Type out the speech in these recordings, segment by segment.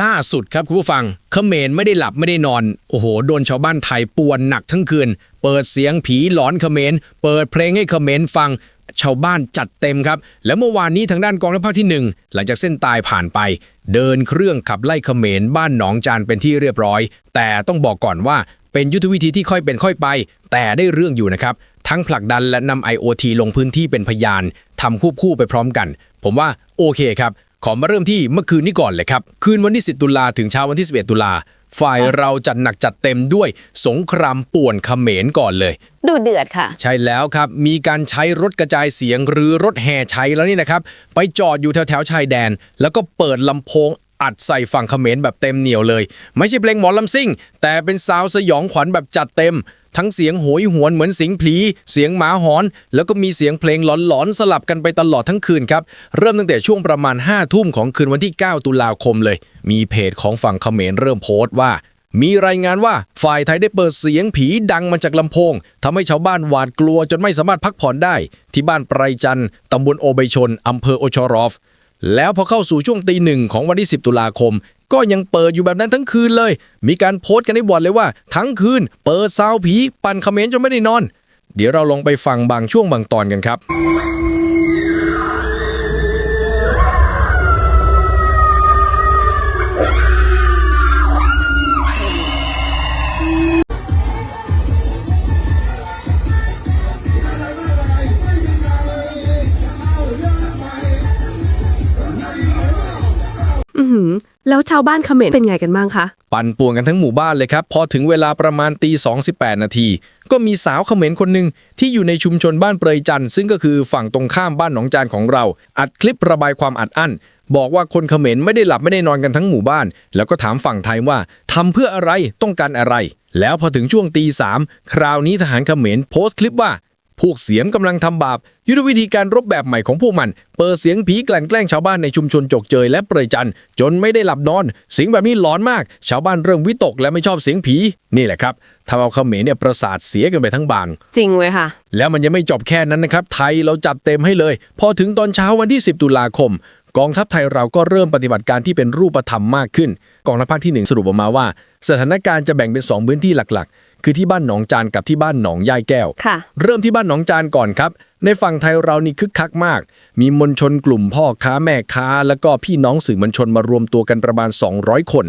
ล่าสุดครับคุณผู้ฟังเขมรไม่ได้หลับไม่ได้นอน โอ้โห โดนชาวบ้านไทยป่วนหนักทั้งคืน เปิดเสียงผีหลอนเขมร เปิดเพลงให้เขมรฟัง ชาวบ้านจัดเต็มครับ แล้วเมื่อวานนี้ทางด้านกองทัพภาคที่หนึ่งหลังจากเส้นตายผ่านไป เดินเครื่องขับไล่เขมรบ้านหนองจานเป็นที่เรียบร้อย แต่ต้องบอกก่อนว่าเป็นยุทธวิธีที่ค่อยเป็นค่อยไป แต่ได้เรื่องอยู่นะครับทั้งผลักดันและนำ IoT ลงพื้นที่เป็นพยานทำควบคู่ไปพร้อมกัน ผมว่าโอเคครับ ขอมาเริ่มที่เมื่อคืนนี้ก่อนเลยครับ คืนวันที่ 10 ตุลาถึงเช้าวันที่ 11 ตุลา ฝ่ายเราจัดหนักจัดเต็มด้วยสงครามป่วนเขมรก่อนเลย ดูเดือดค่ะ ใช่แล้วครับ มีการใช้รถกระจายเสียงหรือรถแห่ใช้แล้วนี่นะครับ ไปจอดอยู่แถวแถวๆชายแดน แล้วก็เปิดลำโพง อัดใส่ฝั่งเขมรแบบเต็มเหนียวเลย ไม่ใช่เพลงหมอลำซิ่ง แต่เป็นซาวสยองขวัญแบบจัดเต็ม ทั้งเสียงโหยหวนเหมือนสิงผี เสียงหมาหอน แล้วก็มีเสียงเพลงหลอนๆสลับกันไปตลอดทั้งคืนครับ เริ่มตั้งแต่ช่วงประมาณ5้าทุ่มของคืนวันที่ 9 ตุลาคมเลย มีเพจของฝั่งเขมรเริ่มโพสต์ว่ามีรายงานว่าฝ่ายไทยได้เปิดเสียงผีดังมาจากลำโพงทำให้ชาวบ้านหวาดกลัวจนไม่สามารถพักผ่อนได้ ที่บ้านไพรจันทร์ตำบลโอเบชนอำเภอโอชอรอฟ แล้วพอเข้าสู่ช่วงตีหนึ่งของวันที่ 10 ตุลาคม ก็ยังเปิดอยู่แบบนั้นทั้งคืนเลย มีการโพสต์กันในบอร์ดเลยว่า ทั้งคืน เปิดซาวผี ปั่นเขมรจนไม่ได้นอน เดี๋ยวเราลองไปฟังบางช่วงบางตอนกันครับาวบ้านเขมรเป็นไงกันบ้างคะ ปั่นป่วนกันทั้งหมู่บ้านเลยครับ พอถึงเวลาประมาณตี2 18นาที ก็มีสาวเขมรคนหนึ่งที่อยู่ในชุมชนบ้านเปรยจันทร์ซึ่งก็คือฝั่งตรงข้ามบ้านหนองจานของเรา อัดคลิประบายความอัดอั้น บอกว่าคนเขมรไม่ได้หลับไม่ได้นอนกันทั้งหมู่บ้าน แล้วก็ถามฝั่งไทยว่าทำเพื่ออะไรต้องการอะไร แล้วพอถึงช่วงตีสามคราวนี้ทหารเขมรโพสต์คลิปว่า พวกเสียมกำลังทำบาป ยุทธวิธีการรบแบบใหม่ของพวกมัน เปิดเสียงผีกลั่นแกล้งชาวบ้านในชุมชนจกเจยและเปรยจันทร์จนไม่ได้หลับนอนเสียงแบบนี้หลอนมาก ชาวบ้านเริ่มวิตกและไม่ชอบเสียงผีนี่แหละครับทำเอาเขมรเนี่ยประสาทเสียกันไปทั้งบาง จริงเลยค่ะ แล้วมันยังไม่จบแค่นั้นนะครับ ไทยเราจัดเต็มให้เลย พอถึงตอนเช้าวันที่ 10 ตุลาคม กองทัพไทยเราก็เริ่มปฏิบัติการที่เป็นรูปธรรมมากขึ้น กองทัพภาคที่ 1 สรุปออกมาว่า สถานการณ์จะแบ่งเป็น 2 พื้นที่หลักๆ คือที่บ้านหนองจานกับที่บ้านหนองยายแก้ว ค่ะ เริ่มที่บ้านหนองจานก่อนครับ ในฝั่งไทยเรานี่คึกคักมาก มีมวลชนกลุ่มพ่อค้าแม่ค้า แล้วก็พี่น้องสื่อมวลชนมารวมตัวกันประมาณ 200 คน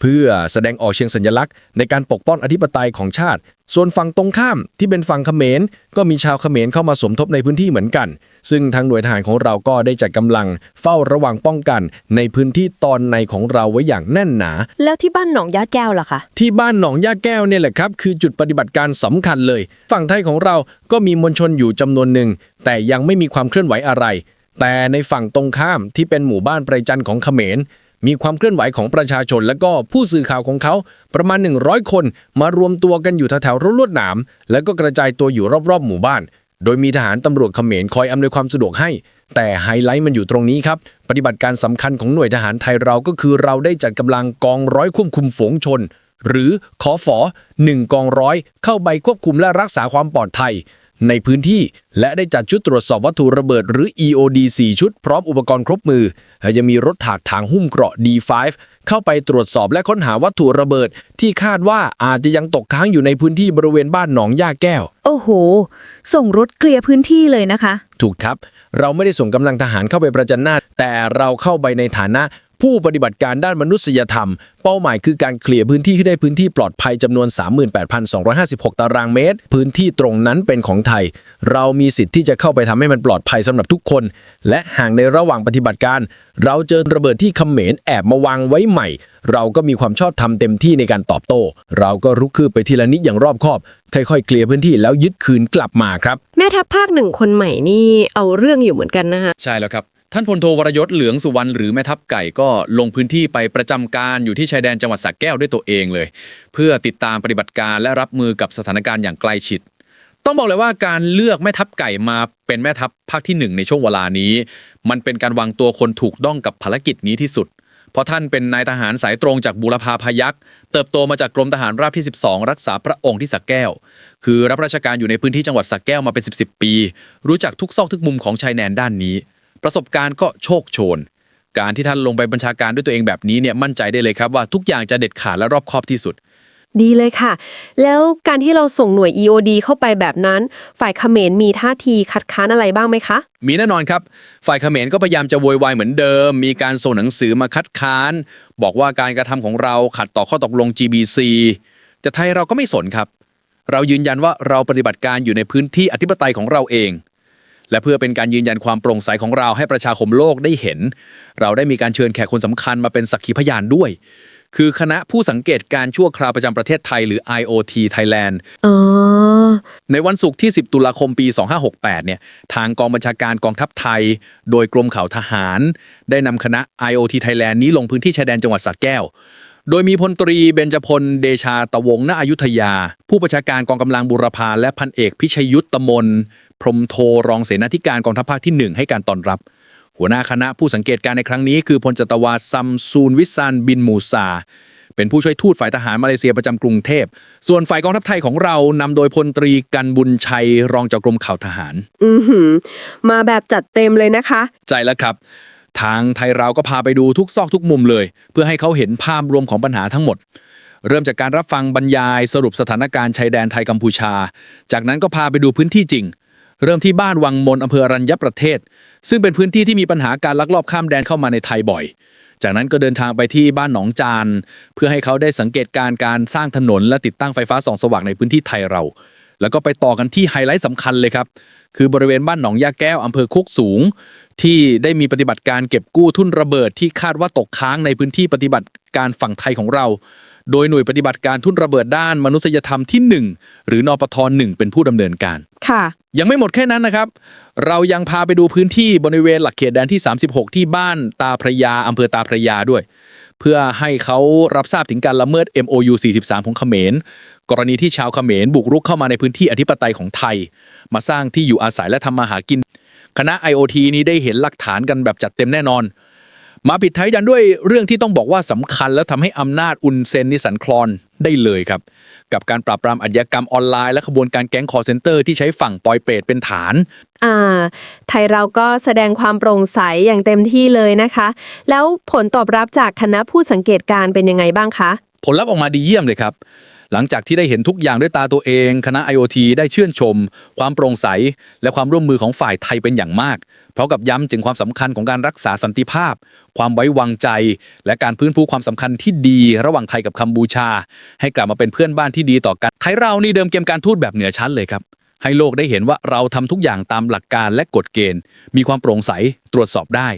เพื่อแสดงออกเชิงสัญลักษณ์ ในการปกป้องอธิปไตยของชาติ ส่วนฝั่งตรงข้ามที่เป็นฝั่งเขมร ก็มีชาวเขมรเข้ามาสมทบในพื้นที่เหมือนกัน ซึ่งทางหน่วยทหารของเราก็ได้จัดกำลังเฝ้าระวังป้องกัน ในพื้นที่ตอนในของเราไว้อย่างแน่นหนา แล้วที่บ้านหนองยาแก้วล่ะคะที่บ้านหนองย่าแก้วเนี่ยแหละครับคือจุดปฏิบัติการสำคัญเลย ฝั่งไทยของเราก็มีมวลชนอยู่จำนวนหนึ่งแต่ยังไม่มีความเคลื่อนไหวอะไร แต่ในฝั่งตรงข้ามที่เป็นหมู่บ้านไพรจันทร์ของเขมร มีความเคลื่อนไหวของประชาชน และก็ผู้สื่อข่าวของเขา ประมาณ 100 คนมารวมตัวกันอยู่แถวๆรั้วลวดหนาม แล้วก็กระจายตัวอยู่รอบๆ หมู่บ้าน โดยมีทหารตำรวจเขมรคอยอำนวยความสะดวกให้ แต่ไฮไลท์มันอยู่ตรงนี้ครับ ปฏิบัติการสำคัญของหน่วยทหารไทยเราก็คือเราได้จัดกำลังกองร้อยควบคุมฝูงชน หรือขอฝอ1กองร้อยเข้าไปควบคุมและรักษาความปลอดภัย ในพื้นที่ และได้จัดชุดตรวจสอบวัตถุระเบิดหรือ EOD 4 ชุดพร้อมอุปกรณ์ครบมือ และยังมีรถถากถางหุ้มเกราะ D5 เข้าไปตรวจสอบและค้นหาวัตถุระเบิด ที่คาดว่าอาจจะยังตกค้างอยู่ในพื้นที่บริเวณบ้านหนองย่าแก้ว โอ้โห ส่งรถเคลียร์พื้นที่เลยนะคะ ถูกครับ เราไม่ได้ส่งกำลังทหารเข้าไปประจันหน้า แต่เราเข้าไปในฐานะ ผู้ปฏิบัติการด้านมนุษยธรรม เป้าหมายคือการเคลียร์พื้นที่ให้ได้พื้นที่ปลอดภัยจำนวน 38,256 ตารางเมตร พื้นที่ตรงนั้นเป็นของไทย เรามีสิทธิ์ที่จะเข้าไปทำให้มันปลอดภัยสำหรับทุกคน และหากในระหว่างปฏิบัติการ เราเจอระเบิดที่เขมรแอบมาวางไว้ใหม่ เราก็มีความชอบธรรมเต็มที่ในการตอบโต้ เราก็รุกคืบไปทีละนิดอย่างรอบคอบ ค่อยๆ เคลียร์พื้นที่แล้วยึดคืนกลับมาครับ แม่ทัพภาคหนึ่งคนใหม่นี่เอาเรื่องอยู่เหมือนกันนะคะ ใช่แล้วครับ ท่านพลโทวรยศเหลืองสุวรรณหรือแม่ทัพไก่ก็ลงพื้นที่ไปประจำการอยู่ที่ชายแดนจังหวัดสระแก้วด้วยตัวเองเลย เพื่อติดตามปฏิบัติการและรับมือกับสถานการณ์อย่างใกล้ชิด ต้องบอกเลยว่าการเลือกแม่ทัพไก่มาเป็นแม่ทัพภาคที่หนึ่งในช่วงเวลานี้ มันเป็นการวางตัวคนถูกต้องกับภารกิจนี้ที่สุดเพราะท่านเป็นนายทหารสายตรงจากบูรพาพยักษ์เติบโตมาจากกรมทหารราบที่ 12 รักษาพระองค์ที่สักแก้ว คือรับราชการอยู่ในพื้นที่จังหวัดสักแก้วมาเป็น 10 10 ปี รู้จักทุกซอกทุกมุมของชายแดนด้านนี้ ประสบการณ์ก็โชคโชน การที่ท่านลงไปบัญชาการด้วยตัวเองแบบนี้เนี่ยมั่นใจได้เลยครับว่าทุกอย่างจะเด็ดขาดและรอบคอบที่สุด ดีเลยค่ะ แล้วการที่เราส่งหน่วย EOD เข้าไปแบบนั้น ฝ่ายเขมรมีท่าทีคัดค้านอะไรบ้างไหมคะ มีแน่นอนครับ ฝ่ายเขมรก็พยายามจะโวยวายเหมือนเดิม มีการส่งหนังสือมาคัดค้าน บอกว่าการกระทำของเราขัดต่อข้อตกลง GBC แต่ไทยเราก็ไม่สนครับ เรายืนยันว่าเราปฏิบัติการอยู่ในพื้นที่อธิปไตยของเราเอง และเพื่อเป็นการยืนยันความโปร่งใสของเราให้ประชาคมโลกได้เห็น เราได้มีการเชิญแขกคนสำคัญมาเป็นสักขีพยานด้วย คือคณะผู้สังเกตการชั่วคราวประจำประเทศไทยหรือ IOT Thailand อ๋อในวันศุกร์ที่ 10 ตุลาคมปี 2568 เนี่ย ทางกองบัญชาการกองทัพไทย โดยกรมข่าวทหาร ได้นำคณะ IOT Thailand นี้ลงพื้นที่ชายแดนจังหวัดสระแก้วโดยมีพลตรีเบญจพล เดชาตะวงณอยุธยา ผู้ประชาการกองกำลังบุรพาและพันเอกพิชยุทธตมน พรหมโทรองเสนาธิการกองทัพภาคที่ 1 ให้การต้อนรับ หัวหน้าคณะผู้สังเกตการณ์ในครั้งนี้คือพลจัตวาซัมซูนวิสันบินมูซาเป็นผู้ช่วยทูตฝ่ายทหารมาเลเซียประจำกรุงเทพ ส่วนฝ่ายกองทัพไทยของเรานำโดยพลตรีกันบุญชัยรองจากกรมข่าวทหาร อือหือ มาแบบจัดเต็มเลยนะคะ ใจแล้วครับ ทางไทยเราก็พาไปดูทุกซอกทุกมุมเลย เพื่อให้เขาเห็นภาพรวมของปัญหาทั้งหมด เริ่มจากการรับฟังบรรยายสรุปสถานการณ์ชายแดนไทยกัมพูชา จากนั้นก็พาไปดูพื้นที่จริง เริ่มที่บ้านวังมนอำเภออรัญญประเทศ ซึ่งเป็นพื้นที่ที่มีปัญหาการลักลอบข้ามแดนเข้ามาในไทยบ่อย จากนั้นก็เดินทางไปที่บ้านหนองจาน เพื่อให้เขาได้สังเกตการ์การสร้างถนนและติดตั้งไฟฟ้าส่องสว่างในพื้นที่ไทยเรา แล้วก็ไปต่อกันที่ไฮไลท์สำคัญเลยครับ คือบริเวณบ้านหนองยาแก้วอำเภอคุกสูง ที่ได้มีปฏิบัติการเก็บกู้ทุ่นระเบิดที่คาดว่าตกค้างในพื้นที่ปฏิบัติการฝั่งไทยของเรา โดยหน่วยปฏิบัติการทุ่นระเบิดด้านมนุษยธรรมที่ 1 หรือนปทหนึ่งเป็นผู้ดำเนินการค่ะ ยังไม่หมดแค่นั้นนะครับ เรายังพาไปดูพื้นที่บริเวณหลักเขตแดนที่ 36 ที่บ้านตาพระยาอำเภอตาพระยาด้วย เพื่อให้เขารับทราบถึงการละเมิด MOU 43 ของเขมร กรณีที่ชาวเขมรบุกรุกเข้ามาในพื้นที่อธิปไตยของไทย มาสร้างที่อยู่อาศัยและทำมาหากิน คณะ IOT นี้ได้เห็นหลักฐานกันแบบจัดเต็มแน่นอน มาปิดท้ายยันด้วยเรื่องที่ต้องบอกว่าสำคัญ แล้วทำให้อำนาจอุนเซนนิสันคลอนได้เลยครับ กับการปราบปรามอาชญากรรมออนไลน์และขบวนการแก๊งคอร์เซนเตอร์ที่ใช้ฝั่งปอยเปรตเป็นฐาน อ่า ไทยเราก็แสดงความโปร่งใสอย่างเต็มที่เลยนะคะ แล้วผลตอบรับจากคณะผู้สังเกตการณ์เป็นยังไงบ้างคะ ผลลัพธ์ออกมาดีเยี่ยมเลยครับ หลังจากที่ได้เห็นทุกอย่างด้วยตาตัวเอง คณะ IoT ได้ชื่นชม ความโปร่งใส และความร่วมมือของฝ่ายไทยเป็นอย่างมากเพราะกับย้ำถึงความสำคัญของการรักษาสันติภาพ ความไว้วางใจ และการพื้นฟูความสำคัญที่ดี ระหว่างไทยกับกัมพูชา ให้กลับมาเป็นเพื่อนบ้านที่ดีต่อกันไทยเรานี่เดิมเกมการทูตแบบเหนือชั้นเลยครับให้โลกได้เห็นว่าเราทำทุกอย่างตามหลักการและกฎเกณฑ์ มีความโปร่งใสตรวจสอบได้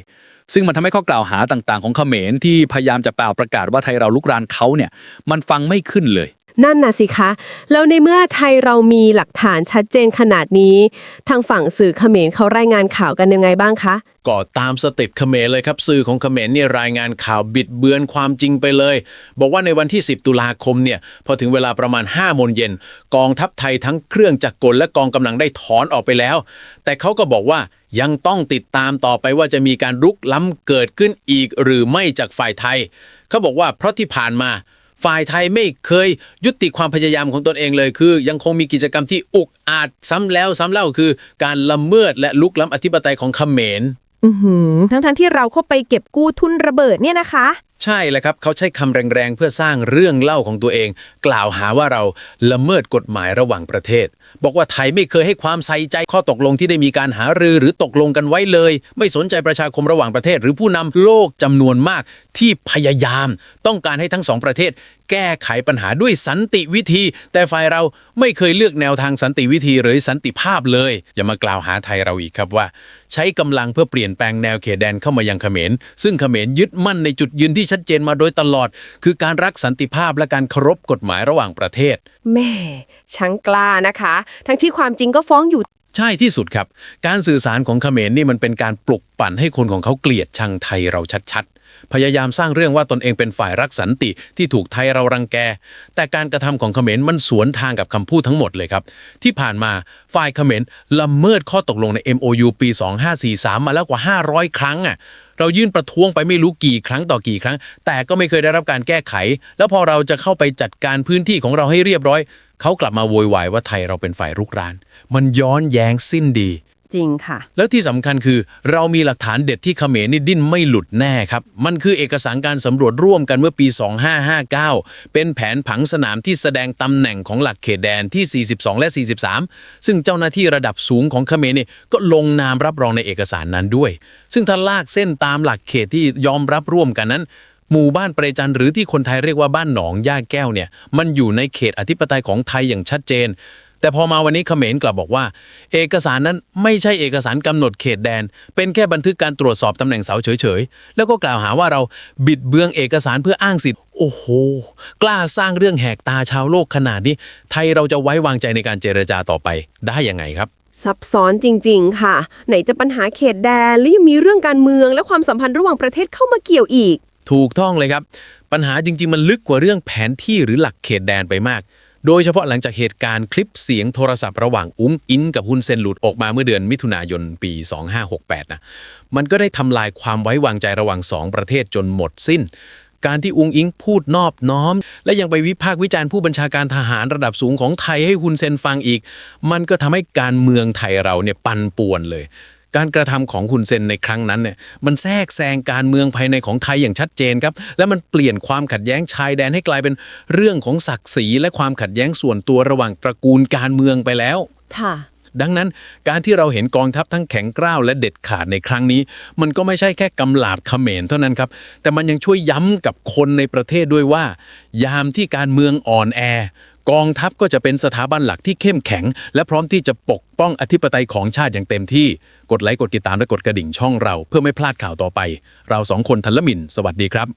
ซึ่งมันทำให้ข้อกล่าวหาต่างๆ ของเขมรที่พยายามจะเปล่าประกาศว่าไทยเราลุกรานเขาเนี่ยมันฟังไม่ขึ้นเลย นั่นน่ะสิคะ แล้วในเมื่อไทยเรามีหลักฐานชัดเจนขนาดนี้ ทางฝั่งสื่อเขมรเขารายงานข่าวกันยังไงบ้างคะก็ตามสเต็ปเขมรเลยครับสื่อของเขมรเนี่ยรายงานข่าวบิดเบือนความจริงไปเลย บอกว่าในวันที่ 10 ตุลาคมเนี่ยพอถึงเวลาประมาณ5โมงเย็นกองทัพไทยทั้งเครื่องจักรกลและกองกำลังได้ถอนออกไปแล้ว แต่เขาก็บอกว่ายังต้องติดตามต่อไปว่าจะมีการรุกล้ำเกิดขึ้นอีกหรือไม่จากฝ่ายไทย เขาบอกว่าเพราะที่ผ่านมาฝ่ายไทยไม่เคยยุติความพยายามของตนเองเลยคือ ยังคงมีกิจกรรมที่อุกอาจซ้ำแล้วซ้ำเล่าคือ การละเมิดและลุกล้ำอธิปไตยของเขมร อือหือทั้งๆทที่เราเข้าไปเก็บกู้ทุนระเบิดเนี่ยนะคะ ใช่แหละครับเขาใช้คำแรงๆ เพื่อสร้างเรื่องเล่าของตัวเอง กล่าวหาว่าเราละเมิดกฎหมายระหว่างประเทศ บอกว่าไทยไม่เคยให้ความใส่ใจข้อตกลงที่ได้มีการหารือหรือตกลงกันไว้เลย ไม่สนใจประชาคมระหว่างประเทศ หรือผู้นำโลกจำนวนมากที่พยายาม ต้องการให้ทั้งสองประเทศ แก้ไขปัญหาด้วยสันติวิธี แต่ฝ่ายเราไม่เคยเลือกแนวทางสันติวิธีหรือสันติภาพเลย อย่ามากล่าวหาไทยเราอีกครับว่า ใช้กำลังเพื่อเปลี่ยนแปลงแนวเขตแดนเข้ามายังเขมรซึ่งเขมรยึดมั่นในจุดยืนที่ชัดเจนมาโดยตลอด คือการรักสันติภาพและการเคารพกฎหมายระหว่างประเทศ แม่ช่างกล้านะคะ ทั้งที่ความจริงก็ฟ้องอยู่ ใช่ที่สุดครับ การสื่อสารของเขมรนี่มันเป็นการปลุกปั่นให้คนของเขาเกลียดชังไทยเราชัดๆ พยายามสร้างเรื่องว่าตนเองเป็นฝ่ายรักสันติที่ถูกไทยเรารังแก แต่การกระทำของเขมรมันสวนทางกับคำพูดทั้งหมดเลยครับ ที่ผ่านมาฝ่ายเขมรละเมิดข้อตกลงใน MOU ปี 2543 มาแล้วกว่า 500 ครั้งอะ เรายื่นประท้วงไปไม่รู้กี่ครั้งต่อกี่ครั้ง แต่ก็ไม่เคยได้รับการแก้ไข แล้วพอเราจะเข้าไปจัดการพื้นที่ของเราให้เรียบร้อย เขากลับมาโวยวายว่าไทยเราเป็นฝ่ายรุกราน มันย้อนแย้งสิ้นดี จริงค่ะ แล้วที่สำคัญคือ เรามีหลักฐานเด็ดที่เขมรนี่ดิ้นไม่หลุดแน่ครับ มันคือเอกสารการสำรวจร่วมกันเมื่อปี 2559 เป็นแผนผังสนามที่แสดงตำแหน่งของหลักเขตแดนที่ 42 และ 43 ซึ่งเจ้าหน้าที่ระดับสูงของเขมรนี่ก็ลงนามรับรองในเอกสารนั้นด้วย ซึ่งถ้าลากเส้นตามหลักเขตที่ยอมรับร่วมกันนั้นหมู่บ้านเปรจันหรือที่คนไทยเรียกว่าบ้านหนองย่าแก้วเนี่ยมันอยู่ในเขตอธิปไตยของไทยอย่างชัดเจน แต่พอมาวันนี้เขมรกลับบอกว่า เอกสารนั้นไม่ใช่เอกสารกำหนดเขตแดน เป็นแค่บันทึกการตรวจสอบตำแหน่งเสาเฉยๆ แล้วก็กล่าวหาว่าเราบิดเบืองเอกสารเพื่ออ้างสิทธิ์ โอ้โห กล้าสร้างเรื่องแหกตาชาวโลกขนาดนี้ ไทยเราจะไว้วางใจในการเจรจาต่อไปได้ยังไงครับซับซ้อนจริง ๆ ค่ะ ไหนจะปัญหาเขตแดนแล้วยังมีเรื่องการเมือง และความสัมพันธ์ระหว่างประเทศเข้ามาเกี่ยวอีก ถูกต้องเลยครับ ปัญหาจริง ๆ มันลึกกว่าเรื่องแผนที่หรือหลักเขตแดนไปมาก โดยเฉพาะหลังจากเหตุการณ์คลิปเสียงโทรศัพท์ระหว่างอุ้งอิงกับฮุนเซนหลุดออกมาเมื่อเดือนมิถุนายนปี 2568 นะ มันก็ได้ทำลายความไว้วางใจระหว่างสองประเทศจนหมดสิ้น การที่อุงอิงพูดนอบน้อม และยังไปวิพากษ์วิจารณ์ผู้บัญชาการทหารระดับสูงของไทยให้ฮุนเซนฟังอีก มันก็ทำให้การเมืองไทยเราเนี่ยปั่นป่วนเลย การกระทำของฮุนเซนในครั้งนั้นเนี่ยมันแทรกแซงการเมืองภายในของไทยอย่างชัดเจนครับ และมันเปลี่ยนความขัดแย้งชายแดนให้กลายเป็นเรื่องของศักดิ์ศรีและความขัดแย้งส่วนตัวระหว่างตระกูลการเมืองไปแล้วค่ะดังนั้นการที่เราเห็นกองทัพทั้งแข็งกร้าวและเด็ดขาดในครั้งนี้ มันก็ไม่ใช่แค่กำลาบเขมรเท่านั้นครับ แต่มันยังช่วยย้ำกับคนในประเทศด้วยว่า ยามที่การเมืองอ่อนแอ กองทัพก็จะเป็นสถาบันหลักที่เข้มแข็ง และพร้อมที่จะปกป้องอธิปไตยของชาติอย่างเต็มที่ กดไลค์กดติดตามและกดกระดิ่งช่องเรา เพื่อไม่พลาดข่าวต่อไป เราสองคนทันละมิน สวัสดีครับ